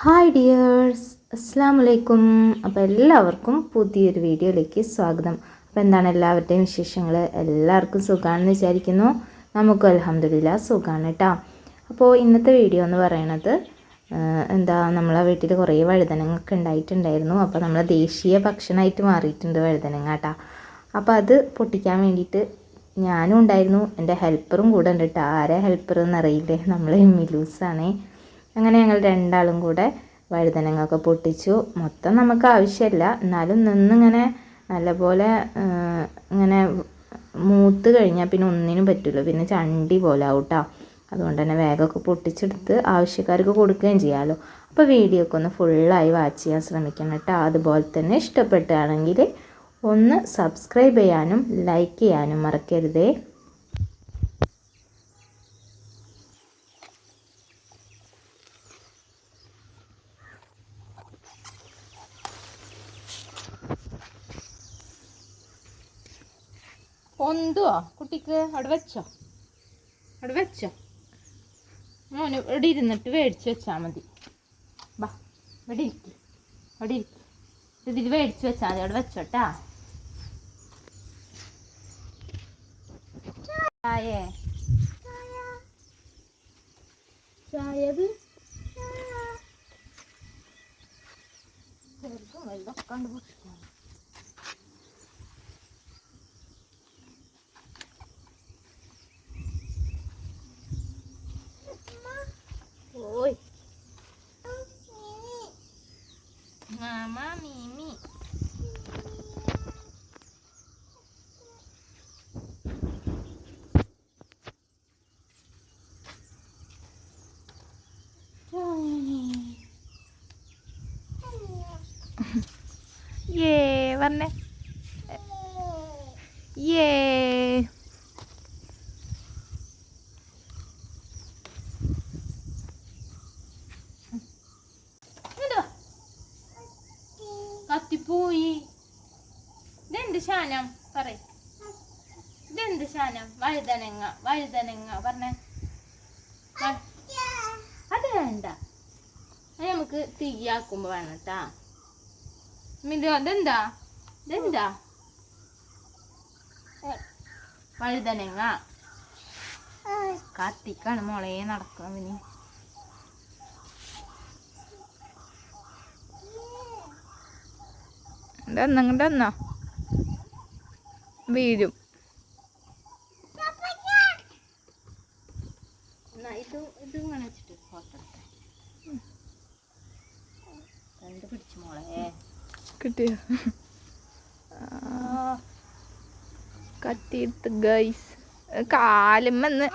Hi dears അസ്സാം വലൈക്കും അപ്പോൾ എല്ലാവർക്കും പുതിയൊരു വീഡിയോയിലേക്ക് സ്വാഗതം. അപ്പോൾ എന്താണ് എല്ലാവരുടെയും വിശേഷങ്ങൾ എല്ലാവർക്കും സുഖമാണെന്ന് വിചാരിക്കുന്നു. നമുക്ക് അലഹമ്മദില്ല സുഖമാണ് കേട്ടോ അപ്പോൾ ഇന്നത്തെ വീഡിയോ എന്ന് പറയണത് എന്താ നമ്മളെ വീട്ടിൽ കുറേ വഴുതനങ്ങൊക്കെ ഉണ്ടായിട്ടുണ്ടായിരുന്നു. അപ്പോൾ നമ്മളെ ദേശീയ ഭക്ഷണമായിട്ട് മാറിയിട്ടുണ്ട് വഴുതനങ്ങ കേട്ടോ അപ്പോൾ അത് പൊട്ടിക്കാൻ വേണ്ടിയിട്ട് ഞാനും ഉണ്ടായിരുന്നു. എന്റെ ഹെൽപ്പറും കൂടെ ഉണ്ട് കേട്ടോ ആരാ ഹെൽപ്പർ എന്നറിയില്ലേ? നമ്മളെ മിലൂസാണേ. അങ്ങനെ ഞങ്ങൾ രണ്ടാളും കൂടെ വഴുതനങ്ങൊക്കെ പൊട്ടിച്ചു. മൊത്തം നമുക്ക് ആവശ്യമില്ല. എന്നാലും നിന്നിങ്ങനെ നല്ലപോലെ ഇങ്ങനെ മൂത്ത് കഴിഞ്ഞാൽ പിന്നെ ഒന്നിനും പറ്റില്ല പിന്നെ ചണ്ടി പോലെ ആവും ട്ടോ അതുകൊണ്ട് തന്നെ വേഗമൊക്കെ പൊട്ടിച്ചെടുത്ത് ആവശ്യക്കാർക്ക് കൊടുക്കുകയും ചെയ്യാമല്ലോ അപ്പോൾ വീഡിയോ ഒക്കെ ഒന്ന് ഫുള്ളായി വാച്ച് ചെയ്യാൻ ശ്രമിക്കണം കേട്ടോ. അതുപോലെ തന്നെ ഇഷ്ടപ്പെട്ടാണെങ്കിൽ ഒന്ന് സബ്സ്ക്രൈബ് ചെയ്യാനും ലൈക്ക് ചെയ്യാനും മറക്കരുതേ. പൊന്തുവോ? കുട്ടിക്ക് അവിടെ വെച്ചോ? അവിടെ വെച്ചോ? മോന് ഇവിടെ ഇരുന്നിട്ട് മേടിച്ച് വെച്ചാൽ മതി. ബാ ഇവിടെ ഇരിക്കും. ഇവിടെ ഇരിക്കും. ഇതിൽ മേടിച്ച് വെച്ചാൽ മതി. അവിടെ വെച്ചോട്ടാ ചായേ? ചായത്? ചെറുതും വലുതൊക്കെ കണ്ട് ôi Mama Mimi Yeah, vân đấy. Yeah കത്തിപ്പോയി ഇതെന്ത് ശാനം? പറ ഇതെന്ത് ശാനം? വഴുതനങ്ങ വഴുതനങ്ങ പറഞ്ഞേ. അത് വേണ്ട. അത് നമുക്ക് തീയാക്കുമ്പോ വേണം കേട്ടാ. മിതു അതെന്താ? ഇതെന്താ? വഴുതനങ്ങ. കത്തിക്കാണ് മോളെ നടക്കണം ഇനി ഇതെന്നാ ഇങ്ങോട്ടെന്നാ വീഴും ഇത് ഇത് ഇങ്ങനെ വെച്ചിട്ട് പിടിച്ചു മോളെ? കിട്ടിയ? കത്തിയെടുത്ത് ഗൈസ് കാലുമെന്ന്